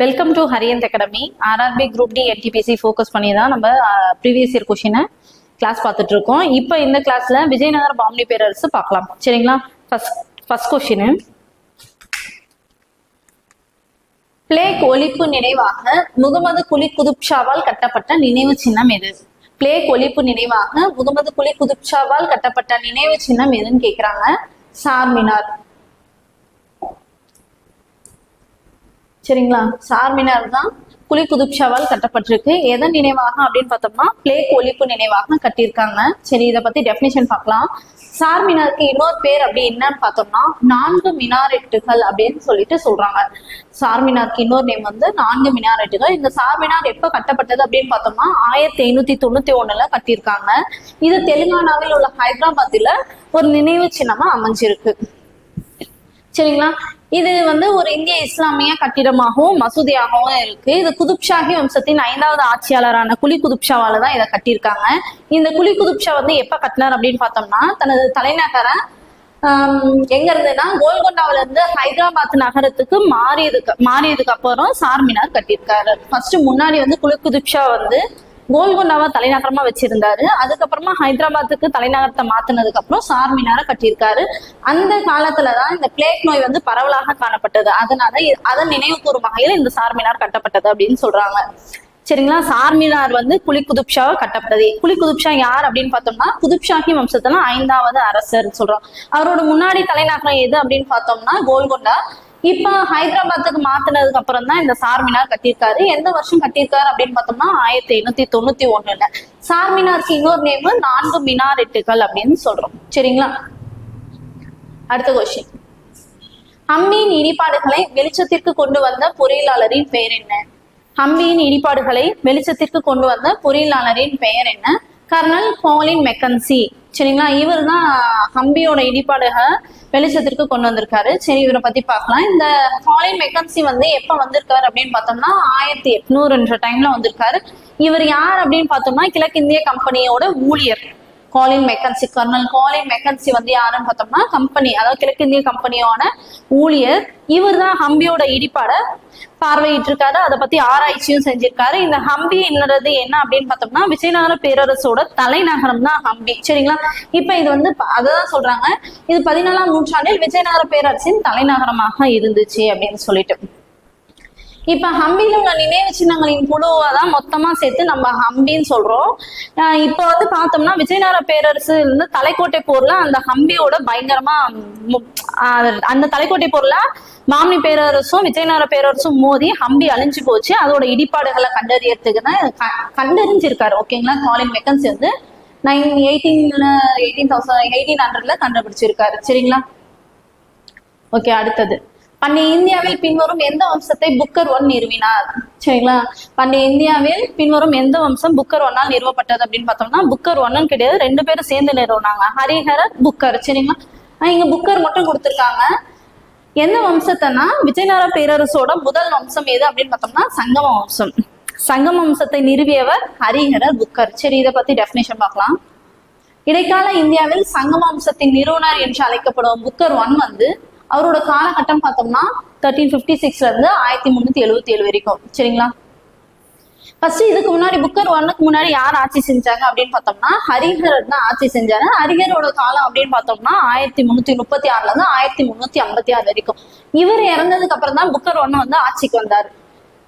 Welcome to Ariyant academy RRB group D NTPC focus பண்ணி தான் நம்ம ப்ரீவியஸ் இயர் கொஷினை கிளாஸ் பார்த்துட்டு இருக்கோம் இப்போ இந்த கிளாஸ்ல விஜயநகர் பாம்னி பேரரசு பார்க்கலாம். சரிங்களா? ஃபர்ஸ்ட் ஃபர்ஸ்ட் கொஷின் பிளேக் ஒழிப்பு நினைவாக முகமது குலி குதுப்ஷாவால் கட்டப்பட்ட நினைவு சின்னம் எது? பிளேக் ஒழிப்பு நினைவாக முகமது குலி குதுப்ஷாவால் கட்டப்பட்ட நினைவு சின்னம் எதுன்னு கேட்குறாங்க சார்மினார். சரிங்களா? சார்மினார் தான் குலி குதுப்ஷாவால் கட்டப்பட்டிருக்கு. எதன் நினைவாக அப்படின்னு பார்த்தோம்னா பிளேக் ஒழிப்பு நினைவாக கட்டியிருக்காங்க. சரி இதை பத்தி டெஃபினிஷன் பார்க்கலாம். சார்மினாருக்கு இன்னொரு பேர் அப்படி என்னன்னு பார்த்தோம்னா நான்கு மினாரெட்டுகள் அப்படின்னு சொல்லிட்டு சொல்றாங்க. சார்மினாருக்கு இன்னொரு நேம் வந்து நான்கு மினாரெட்டுகள். இந்த சார்மினார் எப்ப கட்டப்பட்டது அப்படின்னு பார்த்தோம்னா ஆயிரத்தி ஐநூத்தி தொண்ணூத்தி ஒண்ணுல கட்டியிருக்காங்க. இது தெலுங்கானாவில் உள்ள ஹைதராபாத்தில் ஒரு நினைவு சின்னமா அமைஞ்சிருக்கு. சரிங்களா? இது வந்து ஒரு இந்திய இஸ்லாமிய கட்டிடமாகவும் மசூதியாகவும் இருக்கு. இது குதுப்ஷாஹி வம்சத்தின் ஐந்தாவது ஆட்சியாளரான குலி குதுப்ஷாவால தான் இதை கட்டியிருக்காங்க. இந்த குலி குதுப்ஷா வந்து எப்ப கட்டினார் அப்படின்னு பார்த்தோம்னா தனது தலைநகரை எங்க இருந்துன்னா கோல்கொண்டாவில இருந்து ஹைதராபாத் நகரத்துக்கு மாறியதுக்கு மாறியதுக்கு அப்புறம் சார்மினார் கட்டியிருக்காரு. ஃபர்ஸ்ட் முன்னாடி வந்து குலி குதுப்ஷா வந்து கோல்கொண்டாவை தலைநகரமா வச்சிருந்தாரு. அதுக்கப்புறமா ஹைதராபாத்துக்கு தலைநகரத்தை மாத்தினதுக்கு அப்புறம் சார்மினாரை கட்டியிருக்காரு. அந்த காலத்துலதான் இந்த பிளேக் நோய் வந்து பரவலாக காணப்பட்டது. அதனால அதன் நினைவு கூறும் வகையில் இந்த சார்மினார் கட்டப்பட்டது அப்படின்னு சொல்றாங்க. சரிங்களா? சார்மினார் வந்து குலி குதுப்ஷாவை கட்டப்பட்டது. குலி குதுப்ஷா யார் அப்படின்னு பார்த்தோம்னா குதுப்ஷாஹி வம்சத்துல ஐந்தாவது அரசர் சொல்றோம். அவரோட முன்னாடி தலைநகரம் எது அப்படின்னு பார்த்தோம்னா கோல்கொண்டா இப்ப ஹைதராபாத்துக்கு மாத்தினதுக்கு அப்புறம் தான் இந்த சார்மினார் கட்டியிருக்காரு. எந்த வருஷம் கட்டியிருக்காரு அப்படின்னு பார்த்தோம்னா ஆயிரத்தி எண்ணூத்தி தொண்ணூத்தி ஒண்ணுல. சார்மினாருக்கு இன்னொரு நேம் நான்கு மினாரெட்டுகள் அப்படின்னு சொல்றோம். சரிங்களா? அடுத்த கொஸ்டின் அம்மியின் இடிபாடுகளை வெளிச்சத்திற்கு கொண்டு வந்த பொறியியலாளரின் பெயர் என்ன? அம்மியின் இடிபாடுகளை வெளிச்சத்திற்கு கொண்டு வந்த பொறியியலாளரின் பெயர் என்ன? கர்னல் பாலின் மெக்கன்சி. சரிங்களா? இவர் தான் ஹம்பியோட இடிபாடுகளை வெளிச்சத்திற்கு கொண்டு வந்திருக்காரு. சரி இவரை பத்தி பார்க்கலாம். இந்த பாலின் மெக்கன்சி வந்து எப்ப வந்திருக்காரு அப்படின்னு பார்த்தோம்னா ஆயிரத்தி எட்நூறுன்ற டைம்ல வந்திருக்காரு. இவர் யார் அப்படின்னு பார்த்தோம்னா கிழக்கிந்திய கம்பெனியோட ஊழியர். Colin Mackenzie colonel Colin Mackenzie வந்து யாருன்னு பார்த்தோம்னா கம்பெனி அதாவது கிழக்கிந்திய கம்பெனியோட ஊழியர். இவர் தான் ஹம்பியோட பார்வையிட்டு பார்வையிட்டிருக்காரு. அதை பத்தி ஆராய்ச்சியும் செஞ்சிருக்காரு. இந்த ஹம்பி என்னது என்ன அப்படின்னு பார்த்தோம்னா விஜயநகர பேரரசோட தலைநகரம் தான் ஹம்பி. சரிங்களா? இப்ப இது வந்து ப- சொல்றாங்க. இது பதினாலாம் நூற்றாண்டில் விஜயநகர பேரரசின் தலைநகரமாக இருந்துச்சு அப்படின்னு சொல்லிட்டு. இப்ப ஹம்பியில உள்ள நினைவு சின்னங்களின் குழுவை தான் மொத்தமா சேர்த்து நம்ம ஹம்பின்னு சொல்றோம். இப்ப வந்து பார்த்தோம்னா விஜயநகர பேரரசு இருந்து தலைக்கோட்டை போர்ல அந்த ஹம்பியோட பயங்கரமா மு- அந்த தலைக்கோட்டை போர்ல மாமி பேரரசும் விஜயநகர பேரரசும் மோதி ஹம்பி அழிஞ்சு போச்சு. அதோட இடிபாடுகளை கண்டறியறதுக்கு தான் க- கண்டறிஞ்சிருக்காரு. ஓகேங்களா காலின் மெக்கன்ஸ் வந்து நைன் எயிட்டீன்ல எயிட்டீன் தௌசண்ட் எயிட்டீன் ஹண்ட்ரட்ல கண்டுபிடிச்சிருக்காரு. சரிங்களா? ஓகே அடுத்தது. பண்டைய இந்தியாவில் பின்வரும் எந்த வம்சத்தை புக்கர் ஒன் நிறுவினார்? சரிங்களா? பண்டைய இந்தியாவில் பின்வரும் எந்த வம்சம் புக்கர் ஒன்னால் நிறுவப்பட்டது அப்படின்னு பார்த்தோம்னா புக்கர் ஒன்னு கிடையாது ரெண்டு பேரும் சேர்ந்து நிறுவனாங்க. ஹரிஹரர் புக்கர் சரிங்களா? இங்க புக்கர் மட்டும் கொடுத்துருக்காங்க. எந்த வம்சத்தைனா விஜயநகர பேரரசோட முதல் வம்சம் எது அப்படின்னு பார்த்தோம்னா சங்கம வம்சம். சங்கம வம்சத்தை நிறுவியவர் ஹரிஹரர் புக்கர். சரி இதை பத்தி டெபினேஷன் பார்க்கலாம். இடைக்கால இந்தியாவில் சங்கம வம்சத்தின் நிறுவனர் என்று அழைக்கப்படும் புக்கர் ஒன் வந்து அவரோட காலகட்டம் பார்த்தோம்னா தேர்ட்டீன் ஃபிஃப்டி சிக்ஸ்ல இருந்து ஆயிரத்தி முன்னூத்தி எழுபத்தி ஏழு வரைக்கும். சரிங்களா? ஃபர்ஸ்ட் இதுக்கு முன்னாடி புக்கர் ஒன்னுக்கு முன்னாடி யார் ஆட்சி செஞ்சாங்க அப்படின்னு பார்த்தோம்னா ஹரிஹரர் தான் ஆட்சி செஞ்சாரு. ஹரிஹரோட காலம் அப்படின்னு பார்த்தோம்னா ஆயிரத்தி முன்னூத்தி முப்பத்தி ஆறுல இருந்து ஆயிரத்தி முன்னூத்தி ஐம்பத்தி ஆறு வரைக்கும். இவர் இறந்ததுக்கு அப்புறம் தான் புக்கர் ஒன்னு வந்து ஆட்சிக்கு வந்தாரு.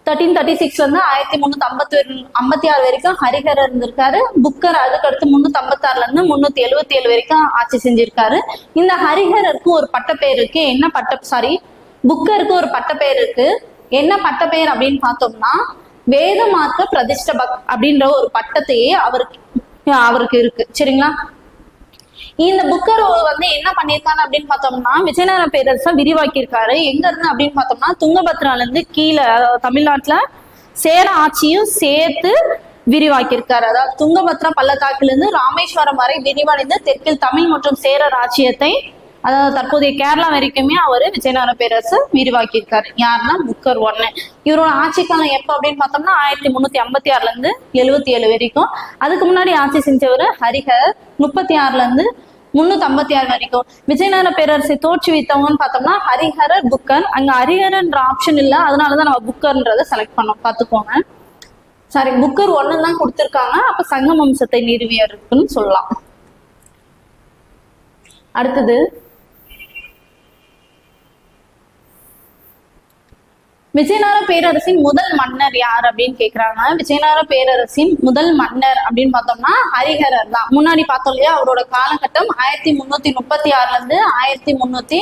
தேர்ட்டீன் தேர்ட்டி சிக்ஸ்ல இருந்து ஆயிரத்தி முன்னூத்தி ஐம்பத்தி ஐம்பத்தி ஆறு வரைக்கும் ஹரிஹரர் இருந்திருக்காரு. புக்கர் அதுக்கு அடுத்து முன்னூத்தி ஐம்பத்தி ஆறுல இருந்து முன்னூத்தி எழுபத்தி ஏழு வரைக்கும் ஆட்சி செஞ்சிருக்காரு. இந்த ஹரிஹரருக்கு ஒரு பட்டப்பெயர் இருக்கு. என்ன பட்ட சாரி புக்கருக்கு ஒரு பட்டப்பெயர் இருக்கு. என்ன பட்டப்பெயர் அப்படின்னு பார்த்தோம்னா வேதமாக்க பிரதிஷ்ட பக் அப்படின்ற ஒரு பட்டத்தையே அவருக்கு அவருக்கு இருக்கு. சரிங்களா? இந்த புக்கர் வந்து என்ன பண்ணியிருக்காங்க அப்படின்னு பார்த்தோம்னா விஜயநகர பேரரசை விரிவாக்கியிருக்காரு. எங்க இருந்து அப்படின்னு பார்த்தோம்னா துங்கபத்ரால இருந்து கீழே தமிழ்நாட்டுல சேர ஆட்சியும் சேர்த்து விரிவாக்கியிருக்காரு. அதாவது துங்கபத்ரா பள்ளத்தாக்குல இருந்து ராமேஸ்வரம் வரை விரிவடைந்து தெற்கில் தமிழ் மற்றும் சேர ஆட்சியத்தை அதாவது தற்போதைய கேரளா வரைக்குமே அவர் விஜயநகர பேரரசு விரிவாக்கியிருக்காரு. யாருன்னா புக்கர் ஒன்னு. இவரோட ஆட்சி காலம் எப்போ அப்படின்னு பார்த்தோம்னா ஆயிரத்தி முன்னூத்தி ஐம்பத்தி ஆறுல இருந்து எழுபத்தி ஏழு வரைக்கும். அதுக்கு முன்னாடி ஆட்சி செஞ்சவர் ஹரிஹர். முப்பத்தி ஆறுல இருந்து முன்னூத்தி ஐம்பத்தி ஆறு வரைக்கும். விஜயநகர பேரரசை தோற்றுவித்தவங்கன்னு பார்த்தோம்னா ஹரிஹரர் புக்கர். அங்க ஹரிஹரன்ற ஆப்ஷன் இல்ல. அதனாலதான் நம்ம புக்கர்ன்றதை செலக்ட் பண்ணோம். பார்த்துக்கோங்க. சாரி புக்கர் ஒன்னு தான் கொடுத்துருக்காங்க. அப்ப சங்கம் வம்சத்தை நிறுவியருக்குன்னு சொல்லலாம். அடுத்தது விஜயநகர பேரரசின் முதல் மன்னர் யார் அப்படின்னு கேக்குறாங்க விஜயநகர பேரரசின் முதல் மன்னர் அப்படின்னு பார்த்தோம்னா ஹரிஹரர் தான். முன்னாடி பார்த்தோம் இல்லையா? அவரோட காலகட்டம் ஆயிரத்தி முன்னூத்தி முப்பத்தி ஆறுல இருந்து ஆயிரத்தி முன்னூத்தி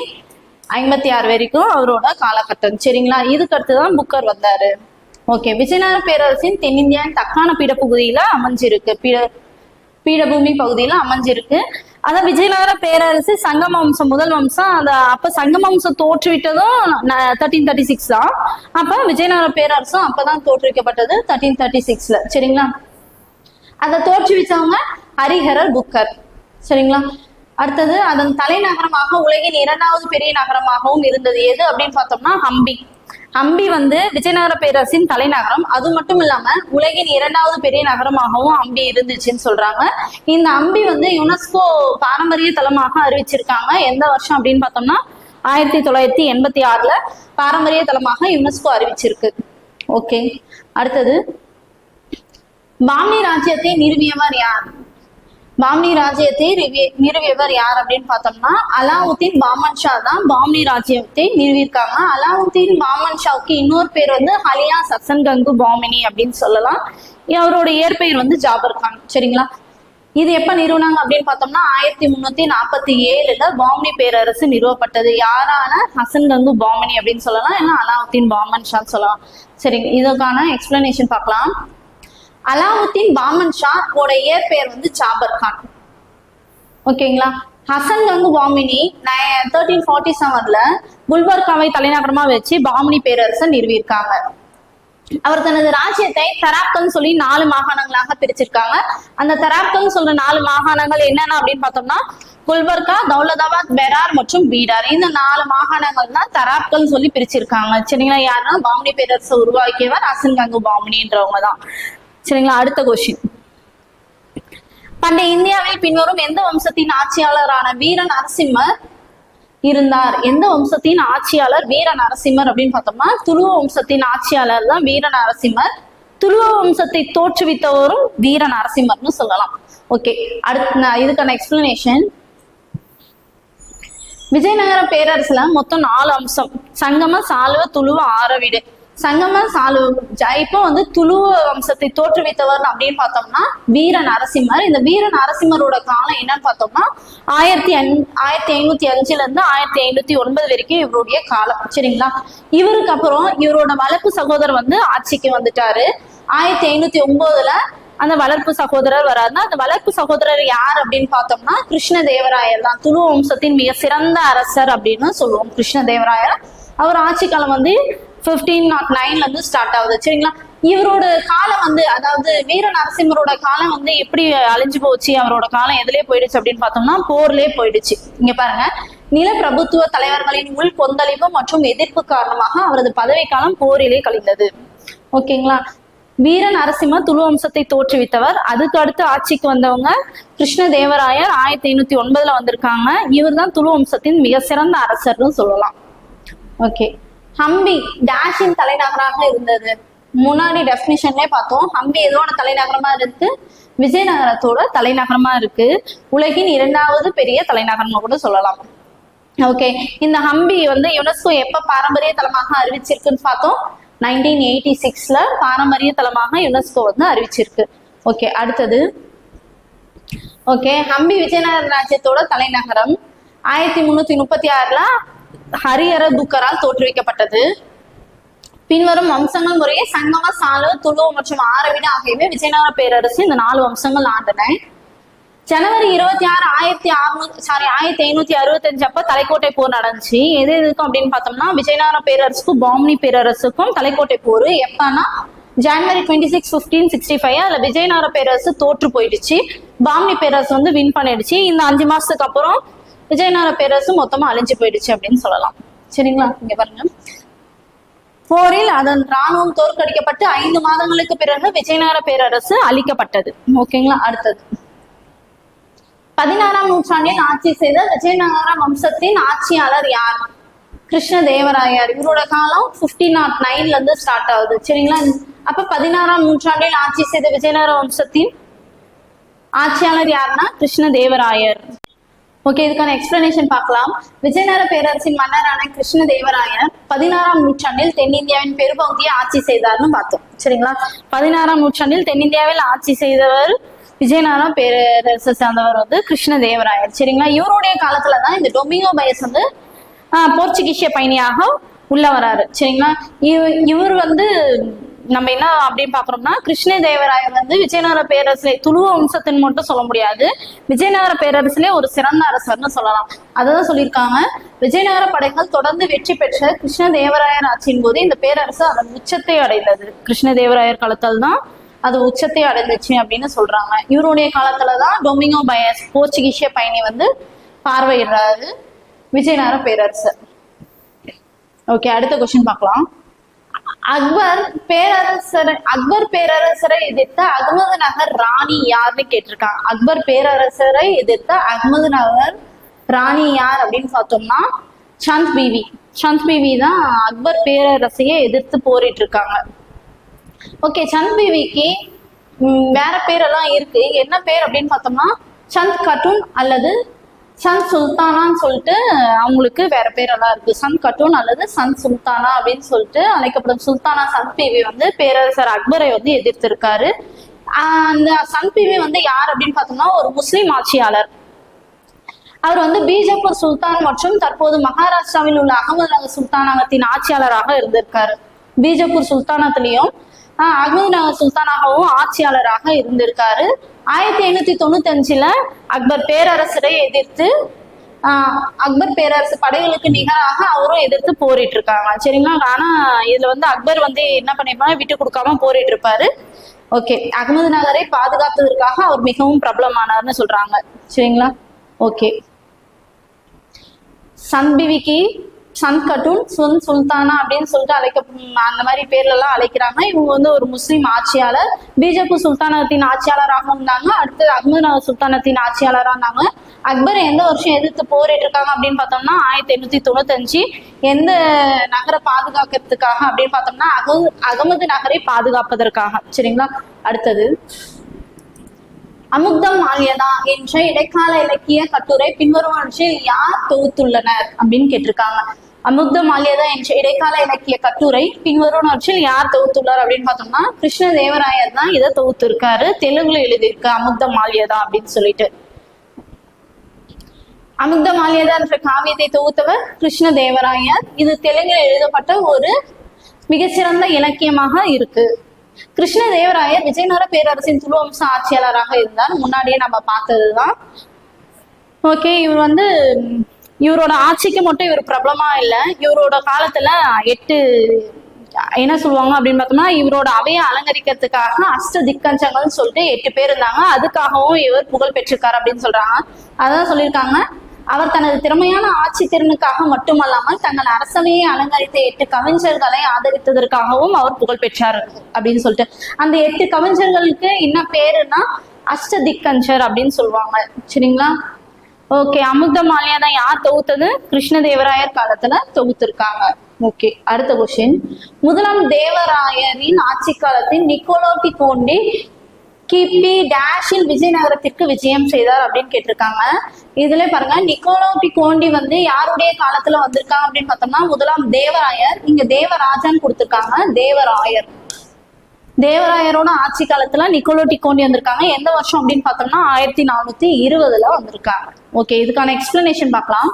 ஐம்பத்தி ஆறு வரைக்கும் அவரோட காலகட்டம். சரிங்களா? இதுக்கு அடுத்துதான் புக்கர் வந்தாரு. ஓகே விஜயநகர பேரரசின் தென்னிந்தியாவின் தக்கான பீடப்பகுதியில அமைஞ்சிருக்கு. பீட பீடபூமி பகுதியில அமைஞ்சிருக்கு. அதான் விஜயநகர பேரரசு சங்கம் வம்சம் முதல் வம்சம். அந்த அப்ப சங்கம் வம்சம் தோற்றுவிட்டதும் தேர்ட்டீன் தேர்ட்டி சிக்ஸ் தான். அப்ப விஜயநகர பேரரசும் அப்பதான் தோற்றுவிக்கப்பட்டது தேர்ட்டீன் தேர்ட்டி சிக்ஸ்ல சரிங்களா? அதை தோற்றுவிச்சவங்க ஹரிஹரர் புக்கர். சரிங்களா? அடுத்தது அதன் தலைநகரமாக உலகின் இரண்டாவது பெரிய நகரமாகவும் இருந்தது. எது அப்படின்னு பார்த்தோம்னா ஹம்பி. ஹம்பி வந்து விஜயநகர பேரரசின் தலைநகரம். அது மட்டும் இல்லாம உலகின் இரண்டாவது பெரிய நகரமாகவும் ஹம்பி இருந்துச்சுன்னு சொல்றாங்க. இந்த ஹம்பி வந்து யுனெஸ்கோ பாரம்பரிய தலமாக அறிவிச்சிருக்காங்க. எந்த வருஷம் அப்படின்னு பார்த்தோம்னா ஆயிரத்தி தொள்ளாயிரத்தி எண்பத்தி ஆறுல பாரம்பரிய தலமாக யுனெஸ்கோ அறிவிச்சிருக்கு. ஓகே அடுத்தது பாமி ராஜ்யத்தை நிறுவியவர் யார்? பாம்னி ராஜ்யத்தை நிறுவியவர் யார் அப்படின்னு பார்த்தோம்னா அலாவுத்தீன் பாமன் ஷா தான் பாம்னி ராஜ்யத்தை நிறுவியிருக்காங்க. அலாவுத்தீன் பாமன் ஷாவுக்கு இன்னொரு பேர் வந்து ஹலியா சசன் கங்கு பாமினி அப்படின்னு சொல்லலாம். அவரோட இயற்பெயர் வந்து ஜாபர் கான் சரிங்களா? இது எப்ப நிறுவனாங்க அப்படின்னு பார்த்தோம்னா ஆயிரத்தி முன்னூத்தி நாற்பத்தி ஏழுல பாமினி பேரரசு நிறுவப்பட்டது. யாரால? ஹசன் கங்கு பாமினி அப்படின்னு சொல்லலாம். ஏன்னா அலாவுத்தீன் பாமன் ஷான்னு சொல்லலாம். சரிங்க இதுக்கான எக்ஸ்பிளனேஷன் பார்க்கலாம். அலாவுத்தீன் பாமன் ஷா ஓட இயற்பெயர் வந்து ஜாபர் கான். ஓகேங்களா? ஹசன் கங்கு பாமினி தேர்ட்டீன் ஃபார்ட்டி செவன்ல குல்பர்காவை தலைநகரமா வச்சு பாமினி பேரரசை நிறுவியிருக்காங்க. அவர் தனது ராஜ்யத்தை தராப்கன் சொல்லி நாலு மாகாணங்களாக பிரிச்சிருக்காங்க. அந்த தராப்கன் சொல்ற நாலு மாகாணங்கள் என்னென்ன அப்படின்னு பார்த்தோம்னா குல்பர்கா தௌலதாபாத் பெரார் மற்றும் பீடார். இந்த நாலு மாகாணங்கள் தான் தராப்கன் சொல்லி பிரிச்சிருக்காங்க. சரிங்களா? யாருன்னா பாமினி பேரரசை உருவாக்கியவர் ஹசன் கங்கு பாமினின்றவங்க தான் சரிங்களா? அடுத்த கொஸ்டின் பண்டைய இந்தியாவில் பின்வரும் எந்த வம்சத்தின் ஆட்சியாளரான வீர நரசிம்மர் இருந்தார்? எந்த வம்சத்தின் ஆட்சியாளர் வீர நரசிம்மர் அப்படின்னு பார்த்தோம்னா துளுவ வம்சத்தின் ஆட்சியாளர் தான் வீர நரசிம்மர். துளுவ வம்சத்தை தோற்றுவித்தவரும் வீர நரசிம்மர்னு சொல்லலாம். ஓகே அடுத்த இதுக்கான எக்ஸ்பிளனேஷன் விஜயநகர பேரரசுல மொத்தம் நாலு அம்சம். சங்கம சாலுவ துளுவ ஆரவீடு. சங்கம சாலுவ ஜ- இப்போ வந்து துளுவ வம்சத்தை தோற்றுவித்தவர் அப்படின்னு பார்த்தோம்னா வீர நரசிம்மர். இந்த வீர நரசிம்மரோட காலம் என்னன்னு பார்த்தோம்னா ஆயிரத்தி அஞ் ஆயிரத்தி ஐநூத்தி அஞ்சுல இருந்து ஆயிரத்தி ஐநூத்தி ஒன்பது வரைக்கும் இவருடைய காலம். சரிங்களா? இவருக்கு அப்புறம் இவரோட வளர்ப்பு சகோதரர் வந்து ஆட்சிக்கு வந்துட்டாரு. ஆயிரத்தி ஐநூத்தி ஒன்பதுல அந்த வளர்ப்பு சகோதரர் வராருன்னா அந்த வளர்ப்பு சகோதரர் யார் அப்படின்னு பார்த்தோம்னா கிருஷ்ணதேவராயர் தான். துளு வம்சத்தின் மிக சிறந்த அரசர் அப்படின்னு சொல்லுவோம் கிருஷ்ணதேவராயர். அவர் ஆட்சி காலம் வந்து பிப்டீன் நாட் நைன்ல இருந்து ஸ்டார்ட் ஆகுது. சரிங்களா? இவரோட காலம் வந்து அதாவது வீர நரசிம்மரோட காலம் வந்து எப்படி அழிஞ்சு போச்சு? அவரோட காலம் எதுலயே போயிடுச்சு அப்படின்னு பார்த்தோம்னா போர்லயே போயிடுச்சு. இங்க பாருங்க. நிலப்பிரபுத்துவ தலைவர்களின் உள் கொந்தளிப்பு மற்றும் எதிர்ப்பு காரணமாக அவரது பதவி காலம் போரிலே கழிந்தது. ஓகேங்களா? வீர நரசிம்ம துளு வம்சத்தை தோற்றுவித்தவர். அதுக்கு அடுத்து ஆட்சிக்கு வந்தவங்க கிருஷ்ணதேவராயர் ஆயிரத்தி ஐநூத்தி ஒன்பதுல வந்திருக்காங்க. இவர் தான் துளு வம்சத்தின் மிக சிறந்த அரசர்னு சொல்லலாம். ஓகே. ஹம்பி டேஷின் தலைநகராக இருந்தது. முன்னாடி டெஃபினிஷன்லேயே பார்த்தோம். ஹம்பி எதோட தலைநகரமா இருக்கு? விஜயநகரத்தோட தலைநகரமா இருக்கு. உலகின் இரண்டாவது பெரிய தலைநகரம்னு கூட சொல்லலாம். ஓகே இந்த ஹம்பி வந்து யுனெஸ்கோ எப்ப பாரம்பரிய தலமாக அறிவிச்சிருக்குன்னு பார்த்தோம்? நைன்டீன் எயிட்டி சிக்ஸ்ல பாரம்பரிய தலமாக யுனெஸ்கோ வந்து அறிவிச்சிருக்கு. ஓகே அடுத்தது. ஓகே ஹம்பி விஜயநகர ராஜ்யத்தோட தலைநகரம். ஆயிரத்தி முன்னூத்தி முப்பத்தி ஆறுல ஹரியர துக்கரால் தோற்றுவிக்கப்பட்டது. பின்வரும் வம்சங்கள் முறையே சங்கம சால துளு மற்றும் ஆரவிடு ஆகியவை விஜயநகர பேரரசு இந்த நாலு வம்சங்கள் ஆண்டன. ஜனவரி இருபத்தி ஆறு ஆயிரத்தி அறுநூத்தி சாரி ஆயிரத்தி ஐநூத்தி அறுபத்தஞ்சு அப்ப தலைக்கோட்டை போர் நடந்துச்சு. எது எதுக்கும் அப்படின்னு பார்த்தோம்னா விஜயநகர பேரரசுக்கும் பாம்னி பேரரசுக்கும் தலைக்கோட்டை போர் எப்பன்னா ஜனவரி twenty six fifteen sixty five அதுல விஜயநகர பேரரசு தோற்று போயிடுச்சு. பாம்னி பேரரசு வந்து வின் பண்ணிடுச்சு. இந்த அஞ்சு மாசத்துக்கு அப்புறம் விஜயநகர பேரரசு மொத்தமா அழிஞ்சு போயிடுச்சு அப்படின்னு சொல்லலாம். சரிங்களா? இங்க பாருங்க. போரில் அதன் ராணுவம் தோற்கடிக்கப்பட்டு ஐந்து மாதங்களுக்கு பிறகு விஜயநகர பேரரசு அழிக்கப்பட்டது. ஓகேங்களா? அடுத்தது. பதினாறாம் நூற்றாண்டில் ஆட்சி செய்த விஜயநகர வம்சத்தின் ஆட்சியாளர் யார்? கிருஷ்ணதேவராயர். இவரோட காலம் பிப்டி நாட் நைன்ல இருந்து ஸ்டார்ட் ஆகுது. சரிங்களா? அப்ப பதினாறாம் நூற்றாண்டில் ஆட்சி செய்த விஜயநகர வம்சத்தின் ஆட்சியாளர் யாருன்னா கிருஷ்ணதேவராயர். ஓகே இதுக்கான எக்ஸ்பிளனேஷன் பார்க்கலாம். விஜயநகர பேரரசின் மன்னரான கிருஷ்ணதேவராயர் பதினாறாம் நூற்றாண்டில் தென்னிந்தியாவின் பெரும்பகுதியை ஆட்சி செய்தார்னு பார்த்தோம். சரிங்களா? பதினாறாம் நூற்றாண்டில் தென்னிந்தியாவில் ஆட்சி செய்தவர் விஜயநகர பேரரசை சேர்ந்தவர் வந்து கிருஷ்ணதேவராயர். சரிங்களா? இவருடைய காலத்துல தான் இந்த டொமிங்கோ பயஸ் வந்து போர்ச்சுகீசிய பயணியாக உள்ள வராரு. சரிங்களா? இவ- இவர் வந்து நம்ம என்ன அப்படின்னு பாக்குறோம்னா கிருஷ்ணதேவராயர் வந்து விஜயநகர பேரரசிலே துளுவ வம்சத்தின் மட்டும் சொல்ல முடியாது. விஜயநகர பேரரசிலே ஒரு சிறந்த அரசர்னு சொல்லலாம். அதான் சொல்லியிருக்காங்க. விஜயநகர படைகள் தொடர்ந்து வெற்றி பெற்ற கிருஷ்ணதேவராயர் ஆட்சியின் போது இந்த பேரரசு அதன் உச்சத்தை அடைந்தது. கிருஷ்ணதேவராயர் காலத்தில் தான் அது உச்சத்தை அடைந்துச்சு அப்படின்னு சொல்றாங்க. இவருடைய காலத்துலதான் டொமினோ பயஸ் போர்ச்சுகீசிய பயணி வந்து பார்வையிடுறாரு விஜயநகர பேரரசர் ஓகே அடுத்த கொஸ்டின் பார்க்கலாம். அக்பர் பேரரசரை அக்பர் பேரரசரை எதிர்த்த அகமது நகர் ராணி யார்னு கேட்டிருக்காங்க. அக்பர் பேரரசரை எதிர்த்த அகமது நகர் ராணி யார் அப்படின்னு பார்த்தோம்னா சந்த் பிவி. சந்த் பிவி தான் அக்பர் பேரரசையே எதிர்த்து போரிட்டு இருக்காங்க ஓகே சந்த் பிவிக்கு வேற பேரெல்லாம் இருக்கு. என்ன பேர் அப்படின்னு பார்த்தோம்னா சந்த் கட்டூன் அல்லது சன் சுல்தானான்னு சொல்லிட்டு அவங்களுக்கு வேற பேரெல்லாம் இருக்கு. சன் கட்டூன் அல்லது சன் சுல்தானா அப்படின்னு சொல்லிட்டு அழைக்கப்படும் சுல்தானா சன் பிவி வந்து பேரரசர் அக்பரை வந்து எதிர்த்திருக்காரு. அந்த சன் பிவி வந்து யார் அப்படின்னு பார்த்தோம்னா ஒரு முஸ்லீம் ஆட்சியாளர். அவர் வந்து பீஜப்பூர் சுல்தான் மற்றும் தற்போது மகாராஷ்டிராவில் உள்ள அகமது நகர் சுல்தானகத்தின் ஆட்சியாளராக இருந்திருக்காரு. பீஜப்பூர் சுல்தானத்திலையும் அகமது நகர் சுல்தானாகவும் ஆட்சியாளராக இருந்திருக்காரு. ஆயிரத்தி எண்ணூத்தி தொண்ணூத்தி அஞ்சுல அக்பர் பேரரசரை எதிர்த்து அக்பர் பேரரசு படைகளுக்கு நிகராக அவரும் எதிர்த்து போரிட்டு இருக்காங்க சரிங்களா? ஆனா இதுல வந்து அக்பர் வந்து என்ன பண்ணிருப்பாங்க விட்டு கொடுக்காம போரிட்டு இருப்பாரு ஓகே. அகமது நகரை பாதுகாத்ததற்காக அவர் மிகவும் பிரபலமானார்னு சொல்றாங்க. சரிங்களா? ஓகே. சன்பிவிக்கு சன் கட்டூன் சுன் சுல்தானா அப்படின்னு சொல்லிட்டு அழைக்க அந்த மாதிரி பேர்ல எல்லாம் அழைக்கிறாங்க. இவங்க வந்து ஒரு முஸ்லீம் ஆட்சியாளர். பிஜேபி சுல்தானத்தின் ஆட்சியாளராக இருந்தாங்க. அடுத்து அகமது நகர் சுல்தானத்தின் ஆட்சியாளராக இருந்தாங்க. அக்பர் எந்த வருஷம் எதிர்த்து போரிட்டு இருக்காங்க அப்படின்னு பார்த்தோம்னா ஆயிரத்தி எண்ணூத்தி தொண்ணூத்தஞ்சு. எந்த நகரை பாதுகாக்கிறதுக்காக அப்படின்னு பார்த்தோம்னா அகமது நகரை பாதுகாப்பதற்காக. சரிங்களா? அடுத்தது. அமுக்தம் மால்யதா என்ற இடைக்கால இலக்கிய கட்டுரை பின்வருவனவற்றில் யார் தொகுத்துள்ளனர் அப்படின்னு கேட்டிருக்காங்க. அமுக்த மால்யதா என்ற இடைக்கால இலக்கிய கட்டுரை பின்வருவனவற்றில் யார் தொகுத்துள்ளார் அப்படின்னு பார்த்தோம்னா கிருஷ்ண தேவராயர் தான் இதை தொகுத்திருக்காரு. தெலுங்குல எழுதியிருக்கு அமுக்த மால்யதா அப்படின்னு சொல்லிட்டு. அமுக்த மால்யதா என்ற காவியத்தை தொகுத்தவர் கிருஷ்ண தேவராயர் இது தெலுங்கில் எழுதப்பட்ட ஒரு மிகச்சிறந்த இலக்கியமாக இருக்கு. கிருஷ்ண தேவராயர் விஜயநகர பேரரசின் துருவம்ச ஆட்சியாளராக இருந்தார். முன்னாடியே நம்ம பார்த்ததுதான். ஓகே இவர் வந்து இவரோட ஆட்சிக்கு மட்டும் இவர் பிரபலமா இல்லை. இவரோட காலத்துல எட்டு என்ன சொல்லுவாங்க அப்படின்னு பார்த்தோம்னா இவரோட அவையை அலங்கரிக்கிறதுக்காக அஷ்ட திக்கஞ்சங்கள்னு சொல்லிட்டு எட்டு பேர் இருந்தாங்க. அதுக்காகவும் இவர் புகழ் பெற்றிருக்காரு அப்படின்னு சொல்றாங்க. அதான் சொல்லியிருக்காங்க. அவர் தனது திறமையான ஆட்சி திறனுக்காக மட்டுமல்லாமல் தங்கள் அரசவையை அலங்கரித்த எட்டு கவிஞர்களை ஆதரித்ததற்காகவும் அவர் புகழ் பெற்றார் அப்படின்னு சொல்லிட்டு. அந்த எட்டு கவிஞர்களுக்கு என்ன பேருன்னா அஷ்டதிக்கஞ்சர் அப்படின்னு சொல்லுவாங்க. சரிங்களா? ஓகே அமுத மாலியா தான் யார் தொகுத்தது? கிருஷ்ணதேவராயர் காலத்துல தொகுத்திருக்காங்க. ஓகே அடுத்த கொஸ்டின் முதலாம் தேவராயரின் ஆட்சி காலத்தில் நிக்கோலோட்டி கோண்டி கிபி டேஷில் விஜயநகரத்திற்கு விஜயம் செய்தார் அப்படின்னு கேட்டிருக்காங்க. இதுல பாருங்க நிக்கோலோ டிகோண்டி வந்து யாருடைய காலத்துல வந்திருக்காங்க அப்படின்னு பார்த்தோம்னா முதலாம் தேவராயர் இங்க தேவராஜன் கொடுத்திருக்காங்க தேவராயர். தேவராயரோட ஆட்சி காலத்துல நிக்கோலோ டிகோண்டி வந்திருக்காங்க. எந்த வருஷம் அப்படின்னு பார்த்தோம்னா ஆயிரத்தி நானூத்தி இருபதுல வந்திருக்காங்க. ஓகே இதுக்கான எக்ஸ்பிளனேஷன் பார்க்கலாம்.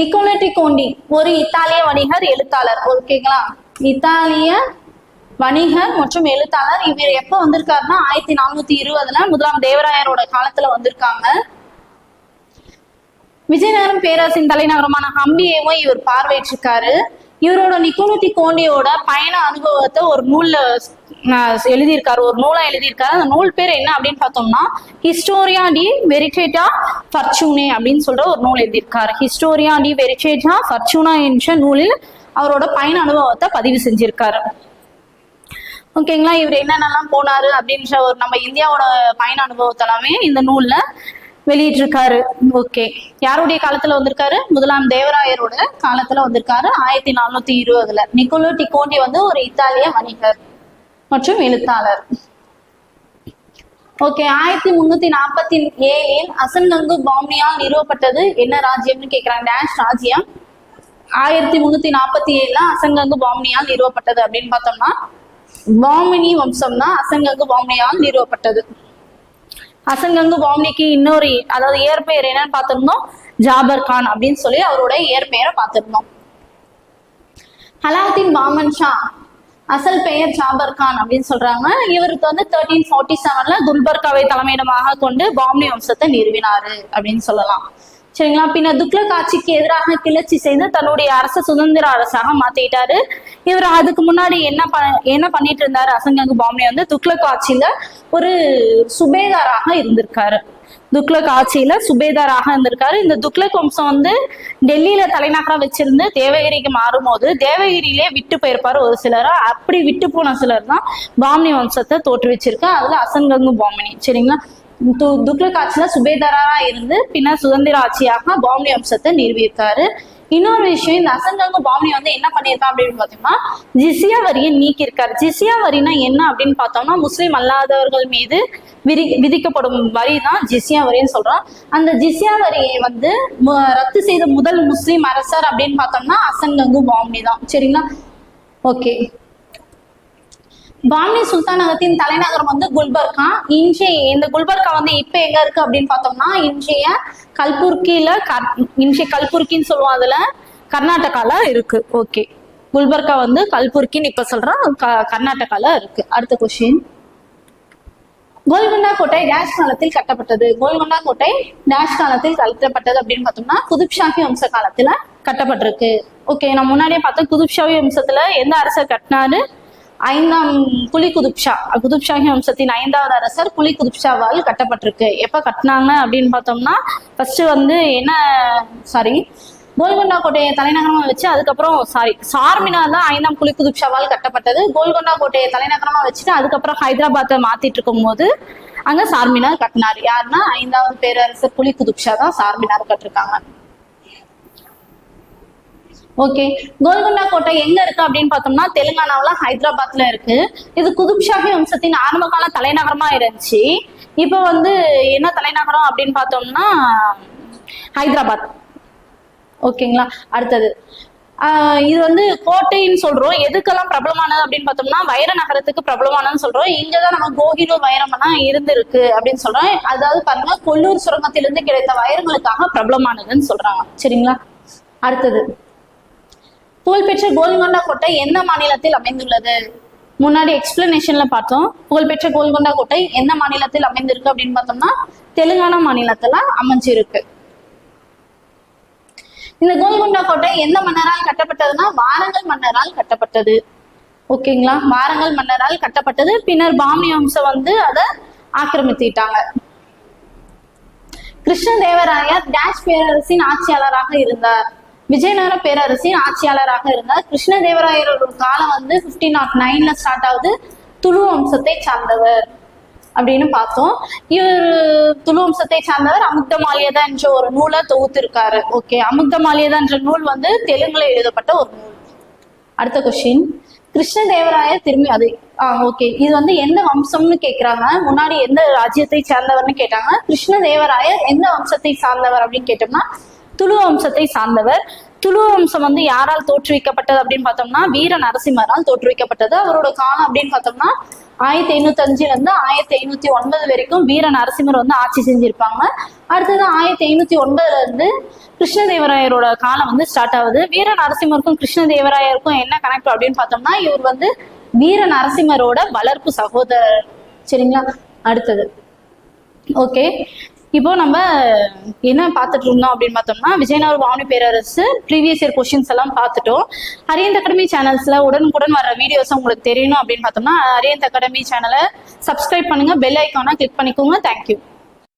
நிக்கோலோ டிகோண்டி ஒரு இத்தாலிய வணிகர் எழுத்தாளர். ஓகேங்களா இத்தாலிய வணிகர் மற்றும் எழுத்தாளர் இவர் எப்போ வந்திருக்காருன்னா ஆயிரத்தி நானூத்தி இருபதுல முதலாம் தேவராயரோட காலத்துல வந்திருக்காங்க. விஜயநகரம் பேரரசின் தலைநகரமான ஹம்பியையும் இவர் பார்வையிட்டிருக்காரு. இவரோட நிக்கோலட்டி கோண்டியோட பயண அனுபவத்தை ஒரு நூல்ல எழுதியிருக்காரு. ஒரு நூலா எழுதியிருக்காரு. அந்த நூல் பேர் என்ன அப்படின்னு பார்த்தோம்னா ஹிஸ்டோரியா டி வெரிட்டேட்டா ஃபர்ச்சூனே அப்படின்னு சொல்ற ஒரு நூல் எழுதியிருக்காரு. ஹிஸ்டோரியா டி வெரிட்டேட்டா ஃபர்ச்சூனா என்ற நூலில் அவரோட பயண அனுபவத்தை பதிவு செஞ்சிருக்காரு. ஓகேங்களா இவர் என்னென்னலாம் போனாரு அப்படின்ற ஒரு நம்ம இந்தியாவோட பயண அனுபவத்தை எல்லாமே இந்த நூல்ல வெளியிட்டிருக்காரு. ஓகே யாருடைய காலத்துல வந்திருக்காரு? முதலாம் தேவராயரோட காலத்துல வந்திருக்காரு. ஆயிரத்தி நானூத்தி இருபதுல. நிக்கோலோ டிகோண்டி வந்து ஒரு இத்தாலிய வணிகர் மற்றும் எழுத்தாளர். ஓகே ஆயிரத்தி முன்னூத்தி நாற்பத்தி ஏழில் அசன்கங்கு பாம்னியால் நிறுவப்பட்டது என்ன ராஜ்யம்னு கேக்குறாங்க? டேஷ் ராஜ்யம். ஆயிரத்தி முன்னூத்தி நாற்பத்தி ஏழுல அசன்கங்கு பாம்னியால் நிறுவப்பட்டது அப்படின்னு பார்த்தோம்னா வாமினி வம்சம்னா அசங்கங்கு வாமினியால் நிறுவப்பட்டது. அசங்கங்கு வாமினிக்கு இன்னொரு அதாவது இயற்பெயர் என்னன்னு பார்த்திருந்தோம். ஜாபர் கான் அப்படின்னு சொல்லி அவருடைய இயற்பெயரை பார்த்திருந்தோம். அலாவுதீன் பாமன் ஷா அசல் பெயர் ஜாபர் கான் அப்படின்னு சொல்றாங்க. இவருக்கு வந்து தேர்ட்டீன் ஃபார்ட்டி செவன்ல குல்பர்காவை தலைமையிடமாக கொண்டு பாம்னி வம்சத்தை நிறுவினாரு அப்படின்னு சொல்லலாம். சரிங்களா? பின்ன துக்ளக் ஆட்சிக்கு எதிராக கிளர்ச்சி செய்து தன்னுடைய அரச சுதந்திர அரசாக மாத்திட்டாரு. இவர் அதுக்கு முன்னாடி என்ன ப என்ன பண்ணிட்டு இருந்தாரு அசங்கங்கு பாம்னே வந்து துக்ளக் ஆட்சியில ஒரு சுபேதாராக இருந்திருக்காரு. துக்ளக் ஆட்சியில சுபேதாராக இருந்திருக்காரு. இந்த துக்ளக் வம்சம் வந்து டெல்லியில தலைநகரா வச்சிருந்து தேவகிரிக்கு மாறும்போது தேவகிரியிலே விட்டு போயிருப்பாரு ஒரு சிலர். அப்படி விட்டு போன சிலர் தான் பாம்னி வம்சத்தை தோற்றுவிச்சிருக்கு. அதுல அசங்கங்கு பாமினி சரிங்களா? து- துக்ளக் ஆட்சியில் சுபேதாரா இருந்து பின்னர் சுதந்திர ஆட்சியாக பாம்னி வம்சத்தை நிறுவியிருக்காரு. இன்னொரு விஷயம் இந்த அசங்கங்கு பாம்னி வந்து என்ன பண்ணியிருக்கான் அப்படின்னு பார்த்தோம்னா ஜிசியா வரியை நீக்கியிருக்காரு. ஜிசியா வரினா என்ன அப்படின்னு பார்த்தோம்னா முஸ்லீம் அல்லாதவர்கள் மீது விதி விதிக்கப்படும் வரி தான் ஜிசியா வரின்னு சொல்றோம். அந்த ஜிசியா வரியை வந்து ரத்து செய்த முதல் முஸ்லீம் அரசர் அப்படின்னு பார்த்தோம்னா அசங்கங்கு பாம்னி தான். சரிங்களா? ஓகே. பாம்னி சுல்தானகத்தின் தலைநகரம் வந்து குல்பர்கா. இன்றைய இந்த குல்பர்கா வந்து இப்ப எங்க இருக்கு அப்படின்னு பார்த்தோம்னா இன்றைய கல்புர்கில இன்றைய கல்புர்கின்னு சொல்லுவோம் அதுல கர்நாடகால இருக்கு. ஓகே. குல்பர்கா வந்து கல்புர்கின்னு இப்ப சொல்றோம். க- கர்நாடகால இருக்கு. அடுத்த கொஸ்டின் கோல்கொண்டா கோட்டை டேஷ் காலத்தில் கட்டப்பட்டது. கோல்கொண்டா கோட்டை டேஷ் காலத்தில் கட்டப்பட்டது அப்படின்னு பார்த்தோம்னா குதுப்ஷாஹி வம்ச காலத்துல கட்டப்பட்டிருக்கு. ஓகே நான் முன்னாடியே பார்த்தோம் குதுப்ஷாஹி வம்சத்துல எந்த அரசர் கட்டினாரு? ஐந்தாம் குலி குதுப்ஷா குதுப்ஷாஹி வம்சத்தின் ஐந்தாவது அரசர் குலி குதுப்ஷாவால் கட்டப்பட்டிருக்கு. எப்ப கட்டினாங்க அப்படின்னு பார்த்தோம்னா ஃபர்ஸ்ட் வந்து என்ன சாரி கோல்கொண்டா கோட்டையை தலைநகரமா வச்சு அதுக்கப்புறம் சாரி சார்மினார் தான் ஐந்தாம் குலி குதுப்ஷாவால் கட்டப்பட்டது. கோல்கொண்டா கோட்டையை தலைநகரமா வச்சுட்டு அதுக்கப்புறம் ஹைதராபாத்தை மாத்திட்டு இருக்கும்போது அங்க சார்மினார் கட்டினார். யாருன்னா ஐந்தாவது பேரரசர் புலி குதுப்ஷா தான் சார்மினார் கட்டிருக்காங்க. ஓகே கோல்கொண்டா கோட்டை எங்க இருக்கு அப்படின்னு பார்த்தோம்னா தெலுங்கானாவுல ஹைதராபாத்ல இருக்கு. இது குதுப்ஷாஹி வம்சத்தின் ஆரம்ப கால தலைநகரமா இருந்துச்சு. இப்போ வந்து என்ன தலைநகரம் அப்படின்னு பார்த்தோம்னா ஹைதராபாத். ஓகேங்களா அடுத்தது. இது வந்து கோட்டைன்னு சொல்றோம். எதுக்கெல்லாம் பிரபலமானது அப்படின்னு பார்த்தோம்னா வைர நகரத்துக்கு பிரபலமானதுன்னு சொல்றோம். இங்கதான் நம்ம கோகிலூர் வைரமெல்லாம் இருந்திருக்கு அப்படின்னு சொல்றோம். அதாவது பாருங்க கொல்லூர் சுரங்கத்திலிருந்து கிடைத்த வைரங்களுக்காக பிரபலமானதுன்னு சொல்றாங்க. சரிங்களா? அடுத்தது. புகழ்பெற்ற கோல்கொண்டா கோட்டை எந்த மாநிலத்தில் அமைந்துள்ளது? முன்னாடி எக்ஸ்பிளனேஷன்ல பார்த்தோம். புகழ்பெற்ற கோல்கொண்டா கோட்டை எந்த மாநிலத்தில் அமைந்திருக்கு அப்படின்னு பார்த்தோம்னா தெலுங்கானா மாநிலத்துல அமைஞ்சிருக்கு. இந்த கோல்கொண்டா கோட்டை எந்த மன்னரால் கட்டப்பட்டதுன்னா வாரங்கல் மன்னரால் கட்டப்பட்டது. ஓகேங்களா? வாரங்கல் மன்னரால் கட்டப்பட்டது. பின்னர் பாமனி வம்சம் வந்து அதை ஆக்கிரமித்திட்டாங்க கிருஷ்ணதேவராயர் டேஷ் பேரரசின் ஆட்சியாளராக இருந்தார். விஜயநகர பேரரசின் ஆட்சியாளராக இருந்தார் கிருஷ்ணதேவராயரோட காலம் வந்து பிப்டீன் நாட் நைன்ல ஸ்டார்ட் ஆகுது. துளு வம்சத்தை சார்ந்தவர் அப்படின்னு பார்த்தோம். இவர் துளு வம்சத்தை சார்ந்தவர் அமுக்த மாலியதா என்ற ஒரு நூலை தொகுத்திருக்காரு. ஓகே அமுக்த மாலியதா என்ற நூல் வந்து தெலுங்குல எழுதப்பட்ட ஒரு நூல். அடுத்த கொஸ்டின் கிருஷ்ணதேவராயர் திரும்பி அது ஆஹ் ஓகே இது வந்து எந்த வம்சம்னு கேக்குறாங்க. முன்னாடி எந்த ராஜ்யத்தை சார்ந்தவர்னு கேட்டாங்க. கிருஷ்ணதேவராயர் எந்த வம்சத்தை சார்ந்தவர் அப்படின்னு கேட்டோம்னா துளு வம்சத்தை சார்ந்தவர். துளு வம்சம் வந்து யாரால் தோற்றுவிக்கப்பட்டது அப்படின்னு பார்த்தோம்னா வீர நரசிம்மரால் தோற்றுவிக்கப்பட்டது. அவரோட காலம் அப்படின்னு பார்த்தோம்னா ஆயிரத்தி ஐநூத்தி அஞ்சுல இருந்து ஆயிரத்தி ஐநூத்தி ஒன்பது வரைக்கும் வீர நரசிம்மர் வந்து ஆட்சி செஞ்சிருப்பாங்க. அடுத்தது ஆயிரத்தி ஐநூத்தி ஒன்பதுல இருந்து கிருஷ்ணதேவராயரோட காலம் வந்து ஸ்டார்ட் ஆகுது. வீர நரசிம்மருக்கும் கிருஷ்ணதேவராயருக்கும் என்ன கனெக்ட் அப்படின்னு பார்த்தோம்னா இவர் வந்து வீர நரசிம்மரோட வளர்ப்பு சகோதரர். சரிங்களா? அடுத்தது. ஓகே. இப்போ நம்ம என்ன பார்த்துட்டு இருந்தோம் அப்படின்னு பார்த்தோம்னா விஜயநகர் வாணி பேரரசு ப்ரீவியஸ் இயர் கொஸ்டின்ஸ் எல்லாம் பார்த்துட்டோம். அரியந்த் அகாடமி சேனல்ஸ்ல உடனுக்குடன் வர வீடியோஸ் உங்களுக்கு தெரியணும் அப்படின்னு பார்த்தோம்னா அரியந்த் அகாடமி சேனலை சப்ஸ்கிரைப் பண்ணுங்க பெல் ஐக்கானா கிளிக் பண்ணிக்கோங்க. Thank you